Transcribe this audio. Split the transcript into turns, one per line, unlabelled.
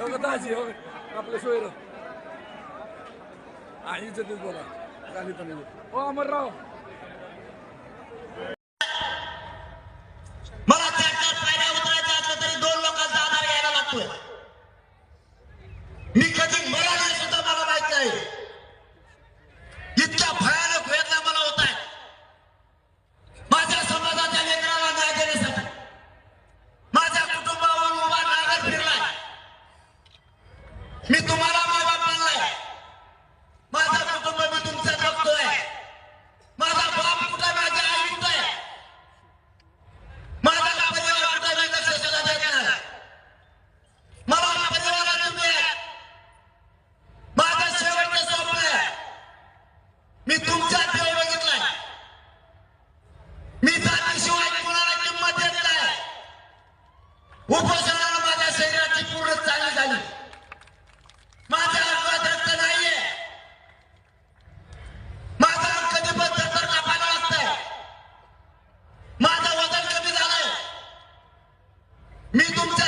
हो दाजी हो आपलं सोयर. आई इज्जतीत बोला. गाली पण हो अमरराव.
मला ट्रॅक्टर पायऱ्या उतरायचं असलं तरी दोन लोकांचा आधार घ्यायला लागतोय. मी कधी मला मी तुम्हाला मायबाप मानलाय माझा कुटुंब मी तुमचं जगतोय. माझा बाप कुठे माझ्या आई कुठे माझा परिवार कुठे मी कसं सुद्धा मला परिवारात तुम्ही आहे. माझं शेवटचं स्वप्न आहे. मी तुमच्या देव बघितलाय. मी जातीशिवाय कुणाला किंमत देत नाही. उपोषणाला माझ्या शरीराची पूर्ण चांगली झाली माझ्या अंगात रक्त नाहीये माझा अंग कधी पण तर कापायला लागतंय माझं